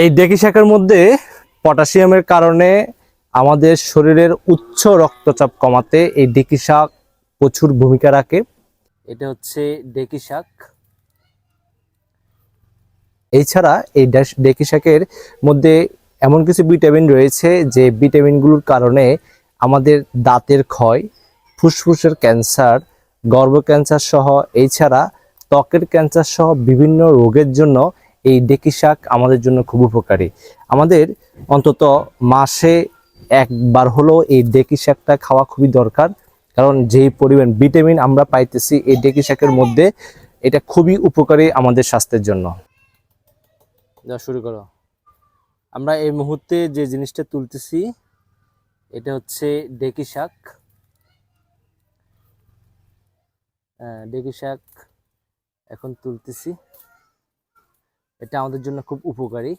এই ডেকি শাকের মধ্যে পটাশিয়ামের কারণে আমাদের শরীরের উচ্চ রক্তচাপ কমাতে এই ডেকি শাক প্রচুর ভূমিকা রাখে। এটা হচ্ছে ডেকি শাক। এছাড়া এই ডেকি শাকের মধ্যে এমন কিছু ভিটামিন রয়েছে যে ভিটামিনগুলোর কারণে আমাদের দাঁতের ক্ষয়, ফুসফুসের ক্যান্সার, গর্ভ ক্যান্সার সহ, এছাড়া ত্বকের ক্যান্সার সহ বিভিন্ন রোগের জন্য এই ডেকি শাক আমাদের জন্য খুব উপকারী। আমাদের অন্তত মাসে একবার হলেও এই ডেকি শাকটা খাওয়া খুবই দরকার। কারণ যেই পরিমাণ ভিটামিন আমরা পাইতেছি এই ডেকি শাকের মধ্যে, এটা খুবই উপকারী আমাদের স্বাস্থ্যের জন্য। যা শুরু করো। আমরা এই মুহূর্তে যে জিনিসটা তুলতেছি, এটা হচ্ছে ডেকি শাক। ডেকি শাক এখন তুলতেছি। এটা আমাদের জন্য খুব উপকারী।